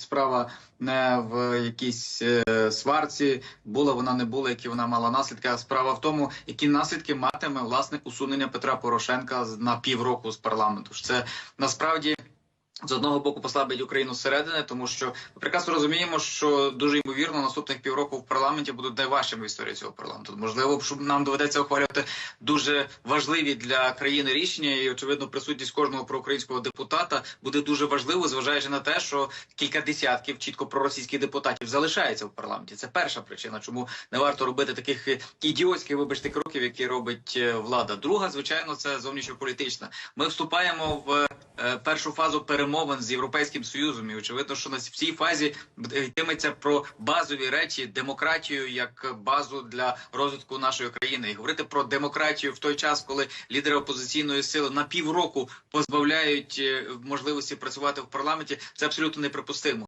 справа не в якійсь е, сварці, була вона не була, які вона мала наслідки. А справа в тому, які наслідки матиме власне усунення Петра Порошенка на півроку з парламенту. Це насправді. З одного боку послабить Україну зсередини, тому що ми прекрасно розуміємо, що дуже ймовірно наступних півроку в парламенті будуть найважчими в історії цього парламенту. Можливо, що нам доведеться ухвалювати дуже важливі для країни рішення, і очевидно, присутність кожного проукраїнського депутата буде дуже важливо, зважаючи на те, що кілька десятків чітко проросійських депутатів залишається в парламенті. Це перша причина, чому не варто робити таких ідіотських, вибачте, кроків, які робить е, влада. Друга, звичайно, це зовнішньополітична. Ми вступаємо в першу фазу перемовин з європейським союзом. І очевидно, що на цій фазі йтиметься про базові речі, демократію як базу для розвитку нашої країни. І говорити про демократію в той час, коли лідери опозиційної сили на півроку позбавляють е, можливості працювати в парламенті, це абсолютно неприпустимо.